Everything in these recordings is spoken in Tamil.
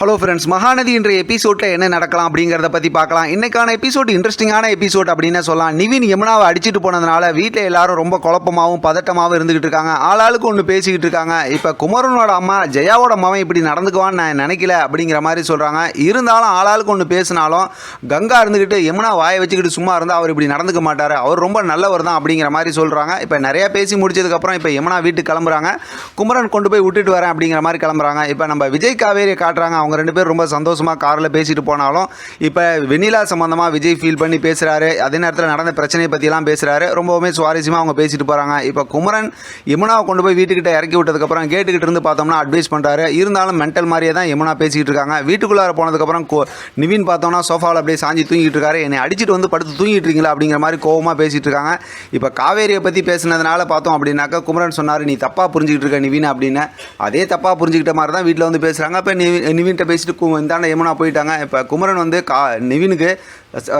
ஹலோ ஃப்ரெண்ட்ஸ் மகாநதி என்ற எபிசோடில் என்ன நடக்கலாம் அப்படிங்கிறத பற்றி பார்க்கலாம். இன்னைக்கான எபிசோட் இன்ட்ரெஸ்டிங்கான எபிசோட் அப்படின்னு சொல்லலாம். நிவின் யமுனாவை அடிச்சுட்டு போனதுனால வீட்டில் எல்லாரும் ரொம்ப குழப்பமாகவும் பதட்டமாகவும் இருந்துகிட்டு இருக்காங்க. ஆளாளுக்கு ஒன்று பேசிக்கிட்டு இருக்காங்க. இப்போ குமரனோட அம்மா ஜெயாவோட மகன் இப்படி நடந்துக்குவான்னு நான் நினைக்கல அப்படிங்கிற மாதிரி சொல்கிறாங்க இருந்தாலும் ஆளாளுக்கு ஒன்று பேசினாலும் கங்கா இருந்துக்கிட்டு யமுனா வாயை வச்சுக்கிட்டு சும்மா இருந்தால் அவர் இப்படி நடந்துக்க மாட்டார். அவர் ரொம்ப நல்லவர் தான் அப்படிங்கிற மாதிரி சொல்கிறாங்க இப்போ நிறையா பேசி முடிச்சதுக்கப்புறம் இப்போ யமுனா வீட்டுக்கு கிளம்புறாங்க. குமரன் கொண்டு போய் விட்டுட்டு வரேன் அப்படிங்கிற மாதிரி கிளம்புறாங்க. இப்போ நம்ம விஜய் காவேரியை காட்டுறாங்க அவங்க ரெண்டு பேரும் ரொம்ப சந்தோஷமாக காரில் பேசிட்டு போனாலும் இப்போ வெண்ணிலா சம்மந்தமாக விஜய் ஃபீல் பண்ணி பேசுகிறாரு அதே நேரத்தில் நடந்த பிரச்சனையை பற்றிலாம் பேசுகிறாரு ரொம்பவுமே சுவாரஸ்யமாக அவங்க பேசிட்டு போகிறாங்க இப்போ குமரன் யமுனாவை கொண்டு போய் வீட்டுக்கிட்ட இறக்கி விட்டதுக்கப்புறம் கேட்டுக்கிட்டு இருந்து பார்த்தோம்னா அட்வைஸ் பண்ணுறாரு இருந்தாலும் மென்டல் மாதிரியே தான் யமுனா பேசிக்கிட்டு இருக்காங்க. வீட்டுக்குள்ளார போனதுக்கப்புறம் கோ- நிவின் பார்த்தோம்னா சோஃபாவில் அப்படியே சாஞ்சி தூங்கிட்டு இருக்காரு. என்னை அடிச்சிட்டு வந்து படுத்து தூங்கிட்டு இருக்கீங்களா அப்படிங்கிற மாதிரி கோவமாக பேசிகிட்டு இருக்காங்க. இப்போ காவேரியை பற்றி பேசுனதுனால பார்த்தோம் அப்படின்னாக்கா குமரன் சொன்னார் நீ தப்பாக புரிஞ்சுக்கிட்டு இருக்க நிவின் அப்படின்னு. அதே தப்பாக புரிஞ்சுக்கிட்ட மாதிரி தான் வீட்டில் வந்து பேசுகிறாங்க இப்போ நிவின் நிவின்கிட்ட பேசிட்டு இந்தாண்ட யமுனா போயிட்டாங்க. இப்போ குமரன் வந்து கா நிவினுக்கு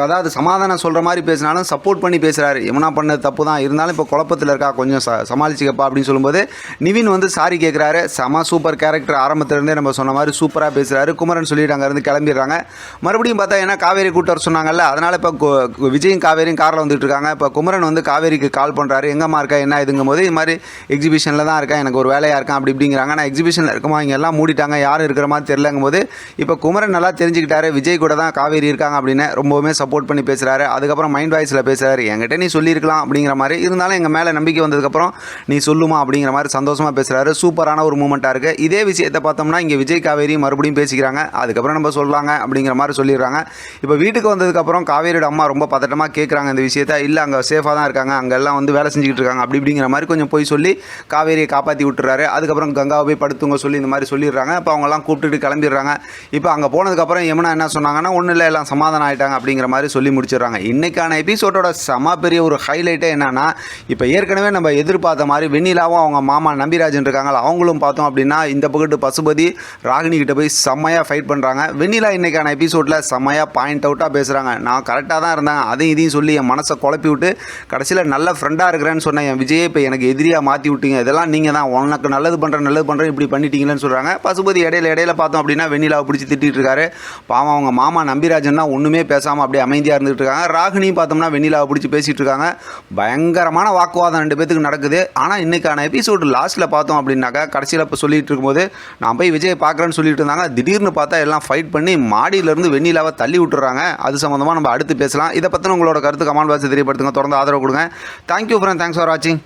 அதாவது சமாதானம் சொல்கிற மாதிரி பேசினாலும் சப்போர்ட் பண்ணி பேசுகிறாரு யமுனா பண்ணது தப்பு தான். இருந்தாலும் இப்போ குழப்பத்தில் இருக்கா? கொஞ்சம் ச சமாளிச்சிக்கப்பா அப்படின்னு சொல்லும்போது நிவின் வந்து சாரி கேட்குறாரு செம சூப்பர் கேரக்டர் ஆரம்பத்துலேருந்தே நம்ம சொன்ன மாதிரி சூப்பராக பேசுகிறாரு குமரன் சொல்லிட்டு அங்கேருந்து கிளம்பிடுறாங்க. மறுபடியும் பார்த்தா ஏன்னா காவேரி கூட்டர் சொன்னாங்கல்ல அதனால் இப்போ விஜயும் காவேரியும் காரில் வந்துட்டு இருக்காங்க. இப்போ குமரன் வந்து காவேரிக்கு கால் பண்ணுறாரு எங்கம்மா இருக்கா? என்ன இதுங்கும் போது இது மாதிரி எக்ஸிபிஷனில் தான் இருக்கேன் எனக்கு ஒரு வேலையாக இருக்கான் அப்படி இப்படிங்கிறாங்க. நான் எக்ஸிபிஷனில் இருக்குமா? இங்கே எல்லாம் மூடிட்டாங்க. யாரும் இருக்கிற மாதிரி தெரிலங்கும் போது இப்போ குமரன் நல்லா தெரிஞ்சுக்கிட்டாரு. விஜய் கூட தான் காவேரி இருக்காங்க அப்படின்னு ரொம்ப ரொம்பவுமே சப்போர்ட் பண்ணி பேசுகிறாரு அதுக்கப்புறம் மைண்ட் வாய்ஸில் பேசுகிறாரு என்கிட்ட நீ சொல்லியிருக்கலாம் அப்படிங்கிற மாதிரி. இருந்தாலும் எங்கள் மேலே நம்பிக்கை வந்ததுக்கப்புறம் நீ சொல்லுமா அப்படிங்கிற மாதிரி சந்தோஷமாக பேசுகிறாரு சூப்பரான ஒரு மூமெண்ட்டாக இருக்குது இதே விஷயத்தை பார்த்தோம்னா இங்கே விஜய் காவேரி மறுபடியும் பேசிக்கிறாங்க. அதுக்கப்புறம் நம்ம சொல்கிறாங்க அப்படிங்கிற மாதிரி சொல்லிடுறாங்க. இப்போ வீட்டுக்கு வந்ததுக்கப்புறம் காவேரியோட அம்மா ரொம்ப பதட்டமாக கேட்குறாங்க இந்த விஷயத்த. இல்லை அங்கே சேஃபாக தான் இருக்காங்க. அங்கே எல்லாம் வந்து வேலை செஞ்சுக்கிட்டு இருக்காங்க. அப்படி இப்படிங்கிற மாதிரி கொஞ்சம் போய் சொல்லி காவேரியை காப்பாற்றி விட்டுறாரு. அதுக்கப்புறம் கங்காவை போய் படுத்துங்க சொல்லி இந்த மாதிரி சொல்லிடுறாங்க. இப்போ அவங்கெல்லாம் கூப்பிட்டுட்டு கிளம்பிடுறாங்க. இப்போ அங்கே போனதுக்கப்புறம் யமுனா என்ன சொன்னாங்கன்னா ஒன்றும் இல்லை எல்லாம் சமாதானம் ஆயிட்டாங்க அப்படிங்கிற மாதிரி சொல்லி முடிச்சிடுறாங்க. இன்னைக்கான எபிசோடோட செம பெரிய ஒரு ஹைலைட்டே என்னென்னா இப்போ ஏற்கனவே நம்ம எதிர்பார்த்த மாதிரி வெண்ணிலாவும் அவங்க மாமா நம்பிராஜன் இருக்காங்களா அவங்களும் பார்த்தோம் அப்படின்னா இந்த பக்கத்து பசுபதி ராகினி கிட்ட போய் செம்மையாக ஃபைட் பண்ணுறாங்க வெண்ணிலா இன்றைக்கான எபிசோடில் செம்மையாக பாயிண்ட் அவுட்டாக பேசுகிறாங்க நான் கரெக்டாக தான் இருந்தேன். அதையும் இதையும் சொல்லி என் மனசை குழப்பி விட்டு கடைசியில் நல்ல ஃப்ரெண்டாக இருக்கிறேன்னு சொன்ன என் விஜயை இப்போ எனக்கு எதிரியாக மாற்றி விட்டீங்க. இதெல்லாம் நீங்கள் தான். உனக்கு நல்லது பண்ணுறேன் நல்லது பண்ணுறேன் இப்படி பண்ணிட்டீங்களேன்னு சொல்கிறாங்க பசுபதி இடையில இடையில பார்த்தோம் அப்படின்னா வெண்ணிலாவை பிடிச்சி திட்டிட்டு இருக்காரு. பாவம் அவங்க மாமா நம்பிராஜன் தான் ஒன்றுமே பேசாமல் அப்படியே அமைதியாக இருந்துட்டு இருக்காங்க. ராகினியும் பார்த்தோம்னா வெண்ணிலாவை பிடிச்சி பேசிகிட்டு இருக்காங்க. பயங்கரமான வாக்குவாதம் ரெண்டு பேத்துக்கு நடக்குது. ஆனால் இன்னைக்கான எபிசோடு லாஸ்ட்டில் பார்த்தோம் அப்படின்னாக்கா கடைசியில் இப்போ சொல்லிட்டு இருக்கும்போது நான் போய் விஜய் பார்க்குறேன்னு சொல்லிட்டு இருந்தாங்க. திடீர்னு பார்த்தா எல்லாம் ஃபைட் பண்ணி மாடியிலேருந்து வெண்ணிலாவை தள்ளி விட்டுறாங்க. அது சம்மந்தமாக நம்ம அடுத்து பேசலாம். இதை பற்றின உங்களோட கருத்து கமெண்ட் பாக்ஸ் தெரியப்படுத்துங்க. தொடர்ந்து ஆதரவு கொடுங்க. தேங்க்யூ ஃப்ரெண்ட் தேங்க்ஸ் ஃபார் வாட்சிங்